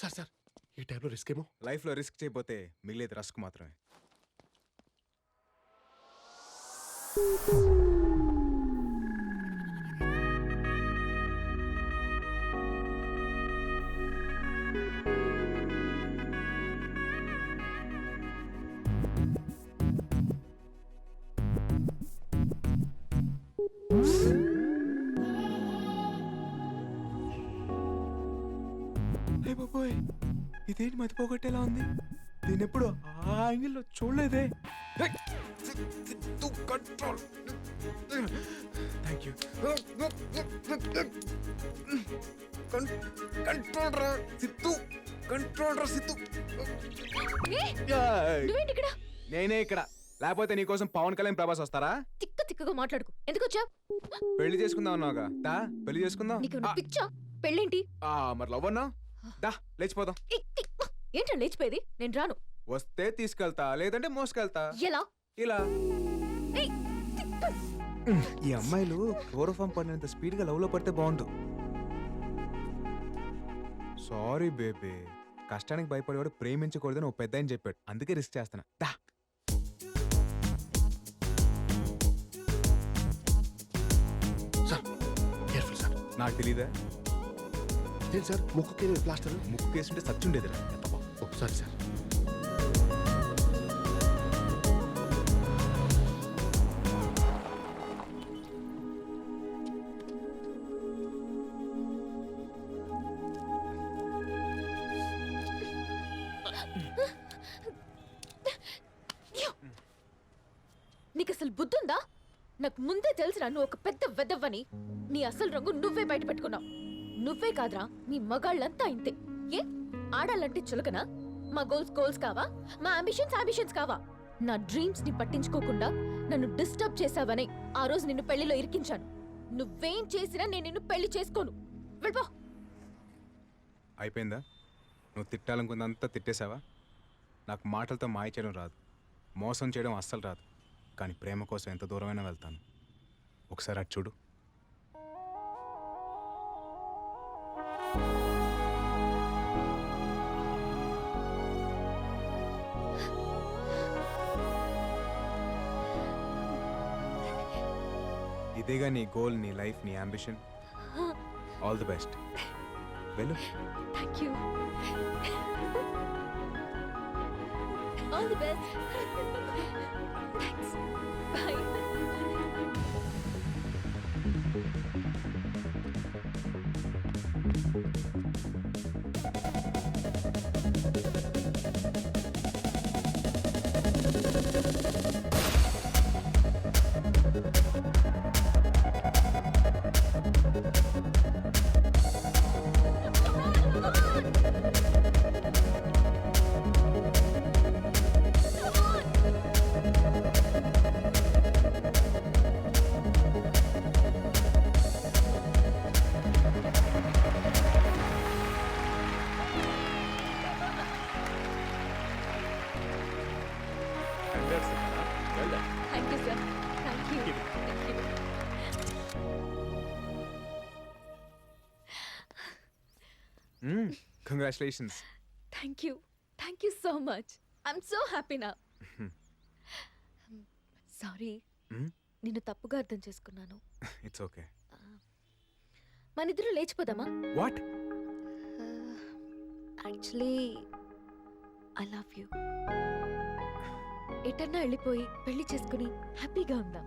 Sir sir ఈ టైంలో risk ఏమో. లైఫ్లో రిస్క్ చేయకపోతే మిగిలేది రస్క్ మాత్రమే. అయ్య ఇదేంటి మతిపోగొట్టేలా ఉంది? దీని ఎప్పుడు ఆ యాంగిల్లో చూడలేదే? కంట్రోల్ థ్యాంక్ యూ కంట్రోల్ రా సిత్తు కంట్రోల్ రా సిత్తు ఏ, ఏయ్, నువ్వేంటి ఇక్కడ? నేనే ఇక్కడ. లేకపోతే నీకోసం పవన్ కళ్యాణ్ ప్రభాస్ వస్తారా? తిక్క తిక్కగా మాట్లాడుకు. ఎందుకు వచ్చా పెళ్ళి చేసుకుందాం అన్నావుగా. దా పెళ్ళి చేసుకుందాం. నీకు పిచ్చా? పెళ్ళేంటి? ఆ, మరి లవ్ అన్నా? దా లేచిపోదాం. ఏ, ఏ, ఏంట్రా లేచిపోయేది? నేను రాను. వస్తే తీసుకెళ్తా లేదంటే మోసుకెళ్తా. ఎలా? ఇలా. ఏయ్. ఈ అమ్మాయిలు క్లోరోఫామ్ పడినంత స్పీడ్గా లవ్లో పడితే బాగుండు. సారీ బేబీ కష్టానికి భయపడేవాడు ప్రేమించకూడదని ఓ పెద్ద అని చెప్పాడు. అందుకే రిస్క్ చేస్తున్నా. దా. Sir careful sir. నాకు తెలీదా? ఇదేంటి సార్? ముక్కుకి ప్లాస్టర్? ముక్కు కేసుంటే సచ్చుండేదిరా సారీ సార్. నీకు అసలు బుద్ధుందా? నాకు ముందే తెలిసిన నువ్వు ఒక పెద్ద వెదవ్వని నీ అసలు రంగు నువ్వే బయట పెట్టుకున్నావు. నువ్వే కాదురా మీ మగాళ్ళంతా ఇంతే. ఏ? ఆడాలంటే చులకనా? మా గోల్స్ గోల్స్ కావా? మా అంబిషన్స్ అంబిషన్స్ కావా? నా డ్రీమ్స్ని పట్టించుకోకుండా నన్ను డిస్టర్బ్ చేసావని ఆ రోజు నిన్ను పెళ్ళిలో ఇరికించాను. నువ్వేం చేసినా నేను నిన్ను పెళ్ళి చేసుకోను. వెళ్ళిపో. అయిపోయిందా? నువ్వు తిట్టాలనుకుందంతా తిట్టేశావా? నాకు మాటలతో మాయ చేయడం రాదు. మోసం చేయడం అస్సలు రాదు. కానీ ప్రేమ కోసం ఎంత దూరమైనా వెళ్తాను. ఒకసారి అటు చూడు. ఇదేగా నీ గోల్ నీ లైఫ్ నీ అంబిషన్ ఆల్ ది బెస్ట్ వెళ్ళు thank you all the best thanks bye congratulations thank you thank you so much I'm so happy నా సారీ నిన్ను తప్పుగా అర్థం చేసుకున్నాను. ఇట్స్ ఓకే మన ఇద్దరు లేచిపోదామా? What actually I love you ఎటన్నా వెళ్ళిపోయి పెళ్ళి చేసుకుని హ్యాపీగా ఉందాం.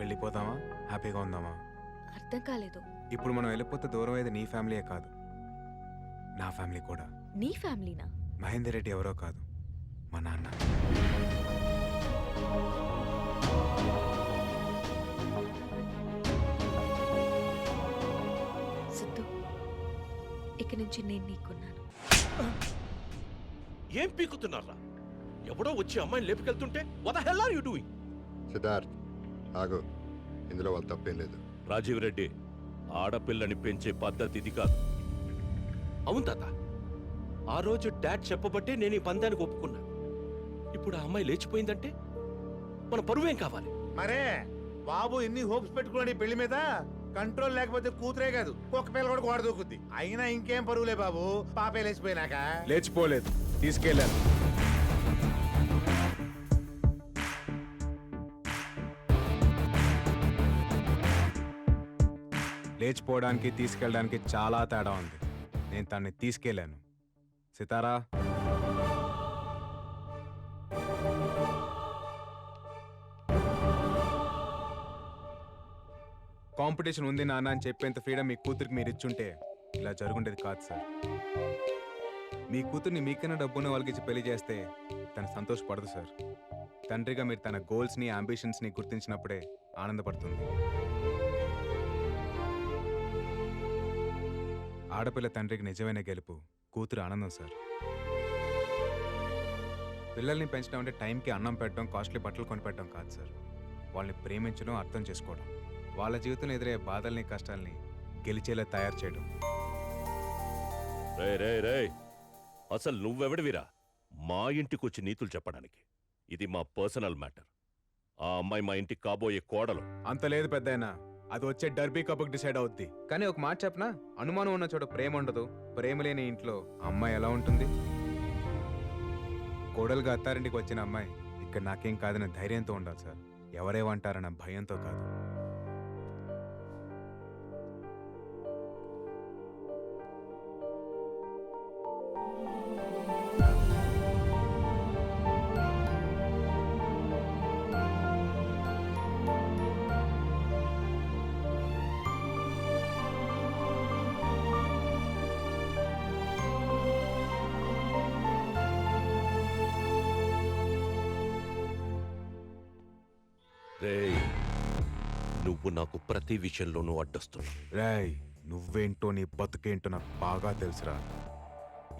వెళ్ళిపోదామా హ్యాపీగా ఉందామా? అర్థం కాలేదు. ఇప్పుడు మనం వెళ్ళిపోతే దూరం అయ్యేది నీ ఫ్యామిలీయే కాదు. నా ఫ్యామిలీ కూడా. నీ ఫ్యామిలీనా? మహేందర్ రెడ్డి ఎవరో కాదు మా నాన్న. సిద్ధు ఇక నుంచి నేను నీకున్నాను. ఏం పీకుతున్నారా? ఎవడో వచ్చి అమ్మాయిని లేపుకెళ్తుంటే what the hell are you doing Siddharth ఆగు. ఇందులో వాళ్ళ తప్పేం లేదు. రాజీవ్ రెడ్డి ఆడపిల్లని పెంచే పద్ధతి ఇది కాదు. అవును తాత. ఆ రోజు డాడ్ చెప్పబట్టే నేను ఈ పందానికి ఒప్పుకున్నా. ఇప్పుడు ఆ అమ్మాయి లేచిపోయిందంటే మన పరువేం కావాలి? మరే బాబు ఎన్ని హోప్స్ పెట్టుకున్నాడు ఈ పెళ్ళి మీద? కంట్రోల్ లేకపోతే కూతురే కాదు కుక్క పిల్ల కూడా గోడ దూకుద్ది. అయినా ఇంకేం పరుగులే బాబు? పాపే లేచిపోయినాక. లేచిపోలేదు తీసుకెళ్ళాను. లేచిపోవడానికి తీసుకెళ్ళడానికి చాలా తేడా ఉంది. నేను తన్ని తీసుకెళ్ళాను. సితారా? కాంపిటీషన్ ఉంది నాన్న అని చెప్పేంత ఫ్రీడమ్ మీ కూతురికి మీరు ఇచ్చుంటే ఇలా జరుగుండేది కాదు సార్. మీ కూతుర్ని మీకైనా డబ్బున్న వాళ్ళకి ఇచ్చి పెళ్ళి చేస్తే తను సంతోషపడదు సార్. తండ్రిగా మీరు తన గోల్స్ని అంబిషన్స్ని గుర్తించినప్పుడే ఆనందపడుతుంది. ఆడపిల్ల తండ్రికి నిజమైన గెలుపు కూతురు ఆనందం సార్. పిల్లల్ని పెంచడం అంటే టైంకి అన్నం పెట్టడం కాస్ట్లీ బట్టలు కొనిపెట్టడం కాదు సార్. వాళ్ళని ప్రేమించడం అర్థం చేసుకోవడం. వాళ్ళ జీవితంలో ఎదురయ్యే బాధల్ని కష్టాల్ని గెలిచేలా తయారు చేయడం. రే రే రే అసలు నువ్వెవడివిరా? మా ఇంటికొచ్చి నీతులు చెప్పడానికి. ఇది మా పర్సనల్ మ్యాటర్. ఆ అమ్మాయి మా ఇంటికి కాబోయే కోడలు. అంత లేదు పెద్దాయన. అది వచ్చే డర్బీ కప్కి డిసైడ్ అవుద్ది. కానీ ఒక మాట చెప్పనా? అనుమానం ఉన్న చోట ప్రేమ ఉండదు. ప్రేమ లేని ఇంట్లో అమ్మాయి ఎలా ఉంటుంది? కోడలుగా అత్తారింటికి వచ్చిన అమ్మాయి ఇక్కడ నాకేం కాదనే ధైర్యంతో ఉండాలి సార్. ఎవరేమంటారన్న భయంతో కాదు. రే నువ్వు నాకు ప్రతి విషయంలోనూ అడ్డొస్తున్నావు. రేయ్ నువ్వేంటో నీ బతుకేంటో నాకు బాగా తెలుసురా.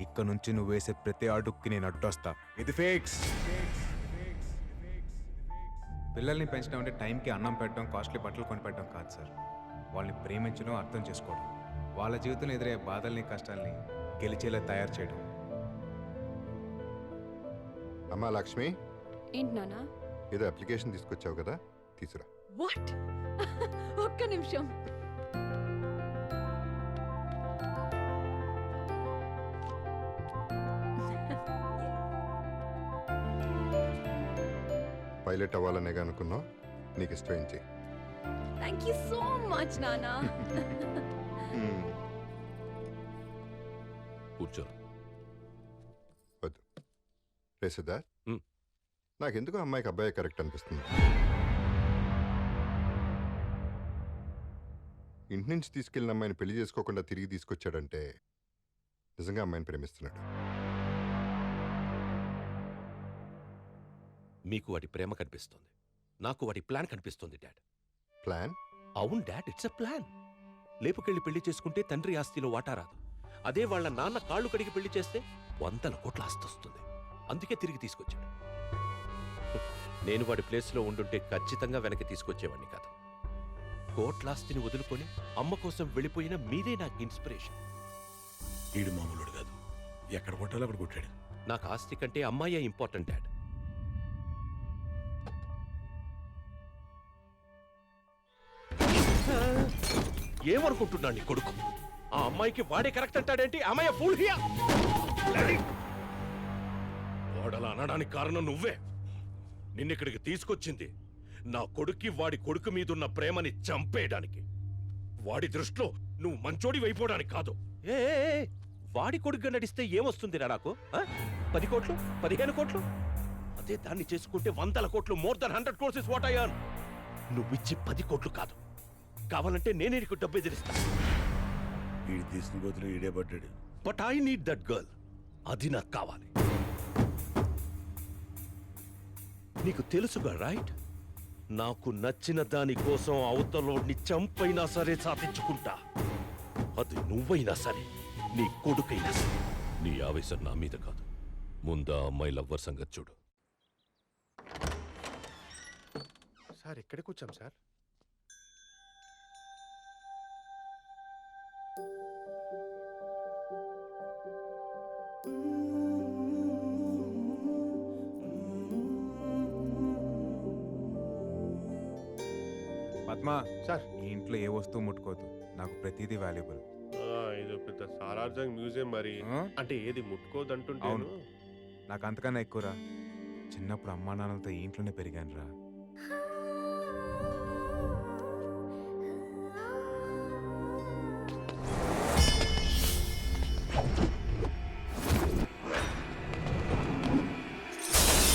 ఇక్కడ నుంచి నువ్వు వేసే ప్రతి అడుక్కి నేను అడ్డొస్తా. ఇది ఫేక్స్ పిల్లల్ని పెంచడం అంటే టైంకి అన్నం పెట్టడం కాస్ట్లీ బట్టలు కొనిపెట్టడం కాదు సార్. వాళ్ళని ప్రేమించడం అర్థం చేసుకోవడం. వాళ్ళ జీవితంలో ఎదురయ్యే బాధల్ని కష్టాల్ని గెలిచేలా తయారు చేయడం. అమ్మా లక్ష్మి. ఏంటి నానా ఏదో అప్లికేషన్ తీసుకొచ్చావు కదా? తీసురా. వాట్? ఒక్క నిమిషం. పైలట్ అవ్వాలనేగా అనుకున్నావు? నీకు ఇష్టం చేయి. థ్యాంక్ యూ సో మచ్ నానా. మ్మ్. కూర్చో. వద్దు. రే సిద్ధార్థ్ మ్మ్. నాకెందుకు అమ్మాయికి అబ్బాయి కరెక్ట్ అనిపిస్తుంది. ఇంటి నుంచి తీసుకెళ్ళిన అమ్మాయిని పెళ్ళి చేసుకోకుండా తిరిగి తీసుకొచ్చాడంటే నిజంగా అమ్మాయిని ప్రేమిస్తున్నాడు. మీకు వాడి ప్రేమ కనిపిస్తుంది. నాకు వాడి ప్లాన్ కనిపిస్తుంది డాడ్. ప్లాన్? అవును డాడ్ ఇట్స్ ఎ ప్లాన్. లేపుకెళ్ళి పెళ్ళి చేసుకుంటే తండ్రి ఆస్తిలో వాటా రాదు. అదే వాళ్ళ నాన్న కాళ్ళు కడిగి పెళ్ళి చేస్తే వందల కోట్ల ఆస్తి వస్తుంది. అందుకే తిరిగి తీసుకొచ్చాడు. నేను వాడి ప్లేస్లో ఉండుంటే ఖచ్చితంగా వెనక్కి తీసుకొచ్చేవాడిని కాదు. కోట్లాస్తిని వదులుకొని అమ్మ కోసం వెళ్ళిపోయిన మీదే నాకు ఇన్స్పిరేషన్. ఈడు మామూలుడు కాదు. ఎక్కడ కొట్టాలో అక్కడ కొట్టాడు. నాకు ఆస్తి కంటే అమ్మాయే ఇంపార్టెంట్ డాడ్. ఏమనుకుంటున్నాడు నీ కొడుకు? ఆ అమ్మాయికి వాడే కరెక్ట్ అంటాడేంటి? అమ్మాయి ఫుల్ హియా. వాడలా అనడానికి కారణం నువ్వే. నిన్నిక్కడికి తీసుకొచ్చింది నా కొడుక్కి వాడి కొడుకు మీదున్న ప్రేమని చంపేయడానికి. వాడి దృష్టిలో నువ్వు మంచోడి వైపోవడానికి కాదు. ఏ వాడి కొడుకుగా నడిస్తే ఏమొస్తుందిరా నాకు? పది కోట్లు? పదిహేను కోట్లు? అదే దాన్ని చేసుకుంటే వందల కోట్లు more than hundred crores is what అయ్యాను నువ్విచ్చి పది కోట్లు కాదు. కావాలంటే నేనే నీకు డబ్బు ఎదిరిస్తా. ఈడు తీసిన గోతులు ఈడే పడ్డాడు. But I need that girl అది నాకు కావాలి. నీకు తెలుసుగా రైట్ నాకు నచ్చిన దాని కోసం అవతలోడిని చంపైనా సరే సాధించుకుంటా. అది నువ్వైనా సరే నీ కొడుకైనా సరే. నీ ఆవేశం నా మీద కాదు. ముందా అమ్మాయి లవ్వర్ సంగతి చూడు. సార్ ఎక్కడికి వచ్చాం సార్. ఈ ఇంట్లో ఏ వస్తువు ముట్టుకోవద్దు. నాకు ప్రతిదీ వాల్యుబుల్ ఇది పెద్ద సాలార్జంగ్ మ్యూజియం మరి. అంటే ఏది ముట్టుకోదంటుంటేను? అవును. నాకు అంతకన్నా ఎక్కువరా. చిన్నప్పుడు అమ్మా నాన్నలతో ఈ ఇంట్లోనే పెరిగాను రా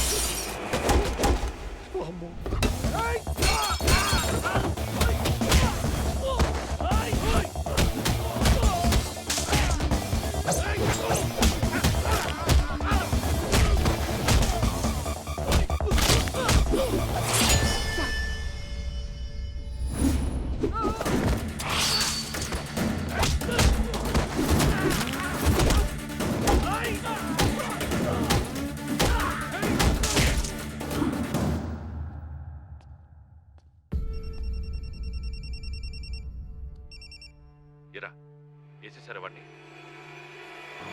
వేసేసారు వాడిని